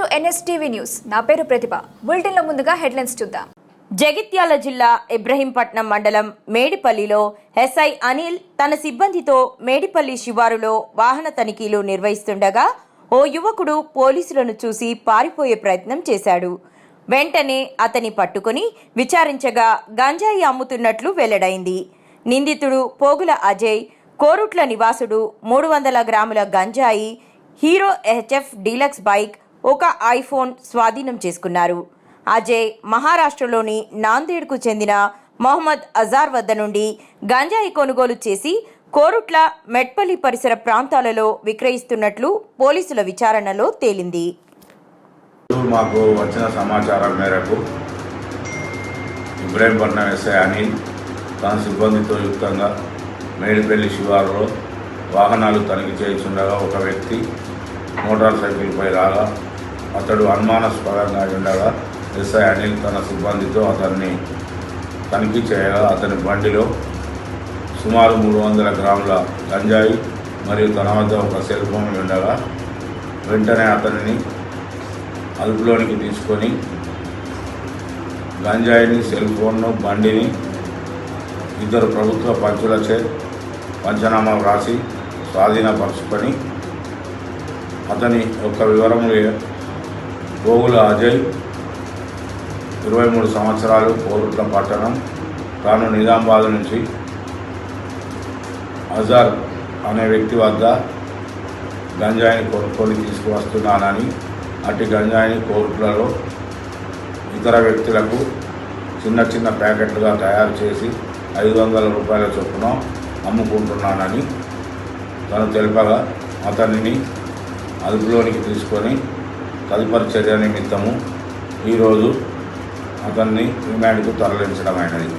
To NSTV news. నా పేరు ప్రతిభ. బులెటిన్లో ముందుగా హెడ్లైన్స్ చూద్దాం. జగిత్యాల జిల్లా ఇబ్రహీంపట్నం మండలం మేడిపల్లిలో ఎస్ఐ అనిల్ తన సిబ్బందితో మేడిపల్లి శివారులో వాహన తనిఖీలు నిర్వహిస్తుండగా ఓ యువకుడు పోలీసులను చూసి పారిపోయే ప్రయత్నం చేశాడు. వెంటనే అతని పట్టుకుని విచారించగా గంజాయి అమ్ముతున్నట్లు వెల్లడైంది. నిందితుడు పోగుల అజయ్ కోరుట్ల నివాసుడు మూడు వందల గ్రాముల గంజాయి హీరో హెచ్ఎఫ్ డీలక్స్ బైక్ ఒక ఐఫోన్ స్వాధీనం చేసుకున్నారు. అజయ్ మహారాష్ట్రలోని నాందేడ్కు చెందిన మొహమ్మద్ అజార్ వద్ద నుండి గంజాయి కొనుగోలు చేసి కోరుట్ల మెట్పల్లి పరిసర ప్రాంతాలలో విక్రయిస్తున్నట్లు పోలీసుల విచారణలో తేలింది. మాకు వచ్చిన సమాచారం మేరకు ఇబ్రాహీంపట్నం ఎస్ఐ అనిల్ తన సిబ్బందితో యుక్తంగా మేడిపల్లి శివారులో వాహనాలు తనిఖీ చేయించుండగా ఒక వ్యక్తి మోటార్ సైకిల్పై రాగా అతడు అనుమానాస్పదంగా ఉండగా ఎస్ఐ అనిల్ తన సిబ్బందితో అతన్ని తనిఖీ చేయగా అతని బండిలో సుమారు మూడు వందల గ్రాముల గంజాయి మరియు తన వద్ద ఒక సెల్ ఫోన్ ఉండగా వెంటనే అతనిని అదుపులోనికి తీసుకొని గంజాయిని సెల్ ఫోన్ను బండిని ఇద్దరు ప్రభుత్వ పంచులచే పంచనామా వ్రాసి స్వాధీనపరుచుకొని అతని యొక్క వివరములు గోగుల అజయ్ ఇరవై మూడు సంవత్సరాలు కోరుట్ల పట్టణం. తాను నిజామాబాద్ నుంచి అజార్ అనే వ్యక్తి వద్ద గంజాయిని కొనుక్కొని తీసుకువస్తున్నానని అట్టి గంజాయిని కోర్టులలో ఇతర వ్యక్తులకు చిన్న చిన్న ప్యాకెట్లుగా తయారు చేసి ఐదు వందల రూపాయల చొప్పున అమ్ముకుంటున్నానని తను తెలిపగా అతనిని అదుపులోనికి తీసుకొని తదుపరి చర్య నిమిత్తము ఈరోజు అతన్ని రిమాండ్కు తరలించడమైనది.